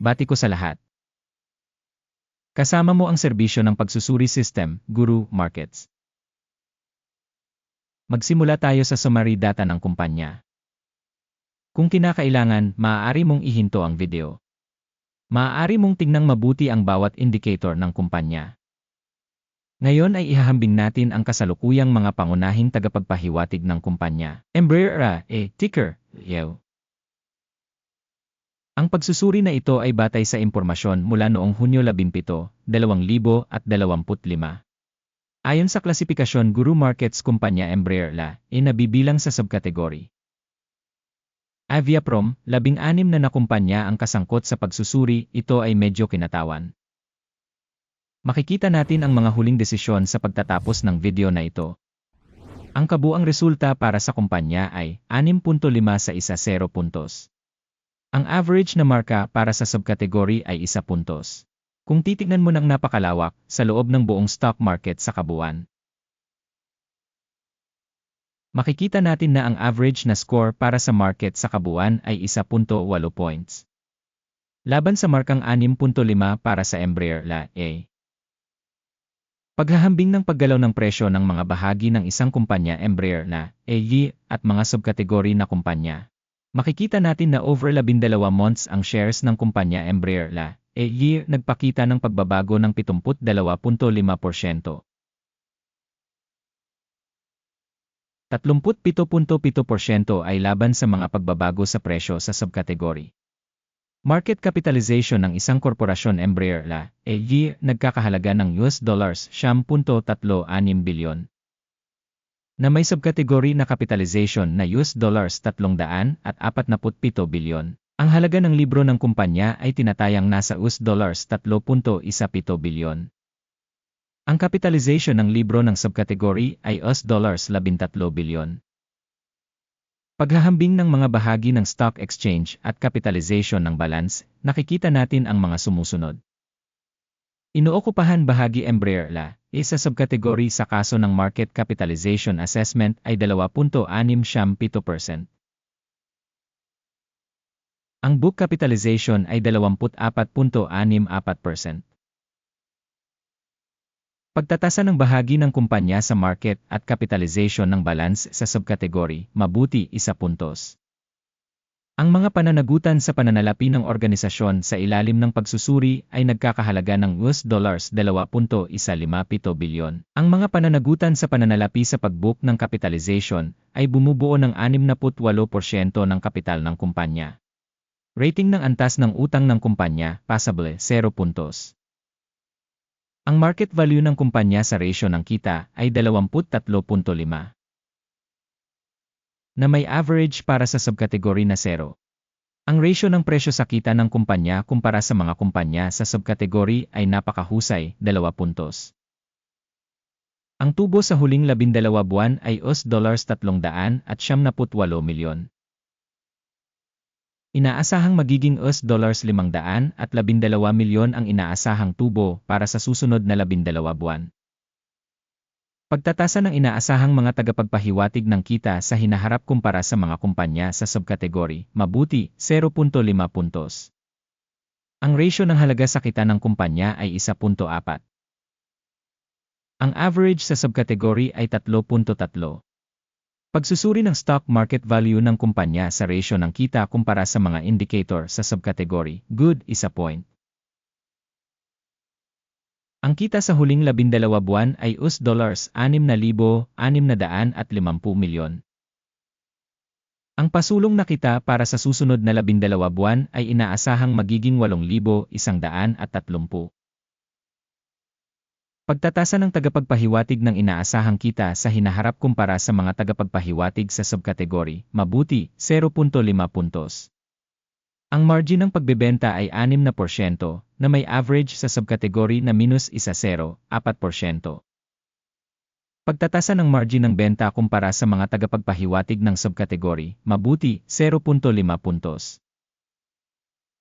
bati ko sa lahat. Kasama mo ang serbisyo ng pagsusuri system, Guru Markets. Magsimula tayo sa summary data ng kumpanya. Kung kinakailangan, maaari mong ihinto ang video. Maaari mong tingnan mabuti ang bawat indicator ng kumpanya. Ngayon ay ihahambing natin ang kasalukuyang mga pangunahing tagapagpahiwatig ng kumpanya. Embraer, e, ticker, YEW. Ang pagsusuri na ito ay batay sa impormasyon mula noong Hunyo 17, 2025. Ayon sa klasifikasyon Guru Markets Kumpanya Embraer La, ay nabibilang sa subkategory. Aviaprom, labing-anim na nakumpanya ang kasangkot sa pagsusuri, ito ay medyo kinatawan. Makikita natin ang mga huling desisyon sa pagtatapos ng video na ito. Ang kabuang resulta para sa kumpanya ay 6.5 sa isa 0 puntos. Ang average na marka para sa subkategory ay isa puntos. Kung titignan mo ng napakalawak sa loob ng buong stock market sa kabuuan. Makikita natin na ang average na score para sa market sa kabuuan ay 1.8 points. Laban sa markang 6.5 para sa Embraer La A. Paghahambing ng paggalaw ng presyo ng mga bahagi ng isang kumpanya Embraer na AY at mga subkategory na kumpanya. Makikita natin na over 12 months ang shares ng kumpanya Embraer La e year nagpakita ng pagbabago ng 72.5%. 37.7% ay laban sa mga pagbabago sa presyo sa subkategory. Market capitalization ng isang korporasyon Embraer La e year nagkakahalaga ng US dollars 10.36 bilyon na may subkategory na capitalization na US dollars 347 bilyon. Ang halaga ng libro ng kumpanya ay tinatayang nasa US dollars 3.17 bilyon. Ang capitalization ng libro ng subkategory ay US dollars 13 bilyon. Paghahambing ng mga bahagi ng stock exchange at capitalization ng balance, nakikita natin ang mga sumusunod. Inookupahan bahagi Embraer La, isa subkategory sa kaso ng market capitalization assessment ay 2.67%. Ang book capitalization ay 24.64%. Pagtatasa ng bahagi ng kumpanya sa market at capitalization ng balance sa subkategory, mabuti isa puntos. Ang mga pananagutan sa pananalapi ng organisasyon sa ilalim ng pagsusuri ay nagkakahalaga ng US dollars 2.157 bilyon. Ang mga pananagutan sa pananalapi sa pagbook ng capitalization ay bumubuo ng 68% ng kapital ng kumpanya. Rating ng antas ng utang ng kumpanya, passable, 0 puntos. Ang market value ng kumpanya sa ratio ng kita ay 23.5 na may average para sa subkategory na 0. Ang ratio ng presyo sa kita ng kumpanya kumpara sa mga kumpanya sa subkategory ay napakahusay, 2 puntos. Ang tubo sa huling 12 buwan ay US dollars 300 at 78 milyon. Inaasahang magiging US dollars 500 at 12 milyon ang inaasahang tubo para sa susunod na 12 buwan. Pagtatasa ng inaasahang mga tagapagpahiwatig ng kita sa hinaharap kumpara sa mga kumpanya sa subkategory, mabuti, 0.5 puntos. Ang ratio ng halaga sa kita ng kumpanya ay 1.4. Ang average sa subkategory ay 3.3. Pagsusuri ng stock market value ng kumpanya sa ratio ng kita kumpara sa mga indicator sa subkategory, good, isa point. Ang kita sa huling labindalawa buwan ay US dollars 6,650 milyon. Ang pasulong na kita para sa susunod na labindalawa buwan ay inaasahang magiging 8,130. Pagtatasa ng tagapagpahiwatig ng inaasahang kita sa hinaharap kumpara sa mga tagapagpahiwatig sa subkategory, mabuti, 0.5 puntos. Ang margin ng pagbebenta ay 6% na may average sa subkategory na minus 1.0, 4%. Pagtatasa ng margin ng benta kumpara sa mga tagapagpahiwatig ng subkategory, mabuti, 0.5 puntos.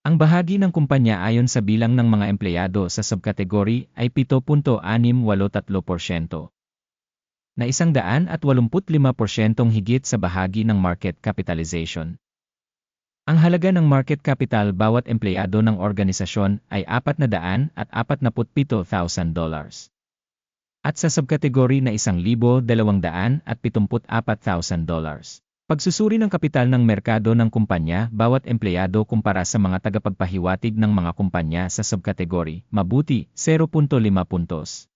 Ang bahagi ng kumpanya ayon sa bilang ng mga empleyado sa subkategory ay 7.683%. Na isang daan at 85% higit sa bahagi ng market capitalization. Ang halaga ng market capital bawat empleyado ng organisasyon ay 400 at 47,000 dollars. At sa subkategory na 1,200 at 74,000 dollars. Pagsusuri ng kapital ng merkado ng kumpanya bawat empleyado kumpara sa mga tagapagpahiwatig ng mga kumpanya sa subkategory, mabuti, 0.5 puntos.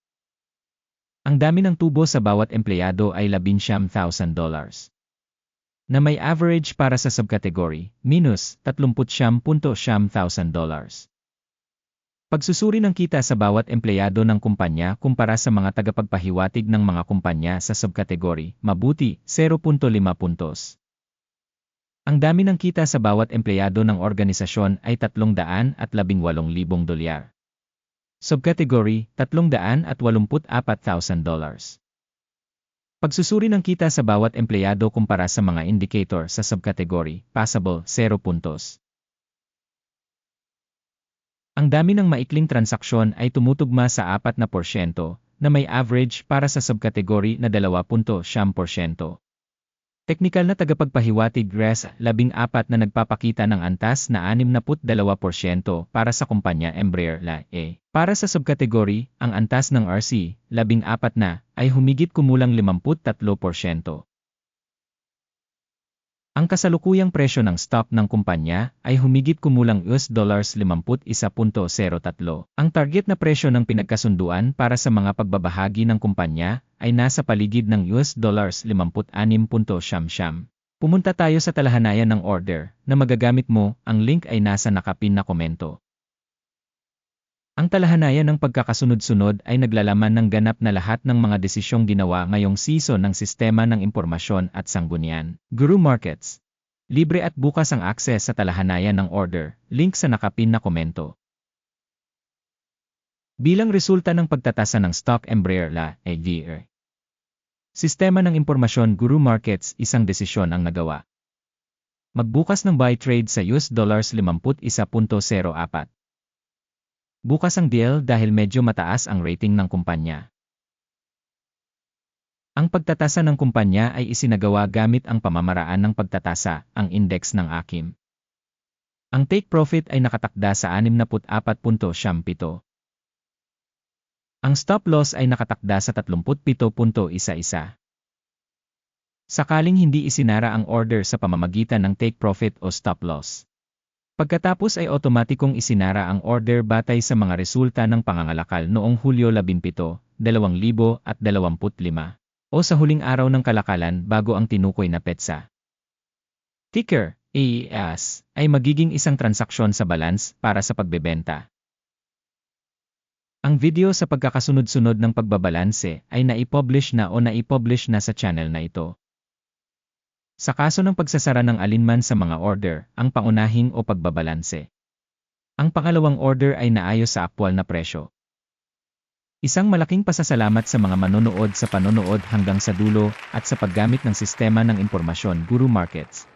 Ang dami ng tubo sa bawat empleyado ay 11,000 dollars. Na may average para sa subkategory, minus 30,000 dollars. Pagsusuri ng kita sa bawat empleyado ng kumpanya kumpara sa mga tagapagpahiwatig ng mga kumpanya sa subkategory, mabuti, 0.5 puntos. Ang dami ng kita sa bawat empleyado ng organisasyon ay 318,000 dolyar. Subkategory, 384,000 dollars. Pagsusuri ng kita sa bawat empleyado kumpara sa mga indicator sa subkategory, passable, 0 puntos. Ang dami ng maikling transaksyon ay tumutugma sa 4% na may average para sa subkategory na 2.7%. Teknikal na tagapagpahiwatig RES 14 na nagpapakita ng antas na 62% para sa kumpanya Embraer La E. Para sa subkategory, ang antas ng RC 14 na ay humigit kumulang 53%. Ang kasalukuyang presyo ng stock ng kumpanya ay humigit kumulang US dollars 51.03. Ang target na presyo ng pinagkasunduan para sa mga pagbabahagi ng kumpanya ay nasa paligid ng US dollars 56.siyam. Pumunta tayo sa talahanayan ng order na magagamit mo, ang link ay nasa nakapin na komento. Ang talahanayan ng pagkakasunod-sunod ay naglalaman ng ganap na lahat ng mga desisyong ginawa ngayong season ng Sistema ng Impormasyon at Sanggunian, Guru Markets. Libre at bukas ang akses sa talahanayan ng order, link sa nakapin na komento. Bilang resulta ng pagtatasa ng stock Embraer La EGR. Sistema ng Impormasyon Guru Markets isang desisyon ang nagawa. Magbukas ng buy trade sa US dollars 51.04. Bukas ang deal dahil medyo mataas ang rating ng kumpanya. Ang pagtatasa ng kumpanya ay isinagawa gamit ang pamamaraan ng pagtatasa, ang index ng AKIM. Ang take profit ay nakatakda sa 64.7. Ang stop loss ay nakatakda sa 37.11. Sakaling hindi isinara ang order sa pamamagitan ng take profit o stop loss. Pagkatapos ay otomatikong isinara ang order batay sa mga resulta ng pangangalakal noong Hulyo 17, 2025 o sa huling araw ng kalakalan bago ang tinukoy na petsa. Ticker, AES, ay magiging isang transaksyon sa balance para sa pagbebenta. Ang video sa pagkakasunod-sunod ng pagbabalanse ay naipublish na o naipublish na sa channel na ito. Sa kaso ng pagsasara ng alinman sa mga order, ang pangunahing o pagbabalanse. Ang pangalawang order ay naayos sa aktwal na presyo. Isang malaking pasasalamat sa mga manonood sa panonood hanggang sa dulo at sa paggamit ng sistema ng impormasyon Guru Markets.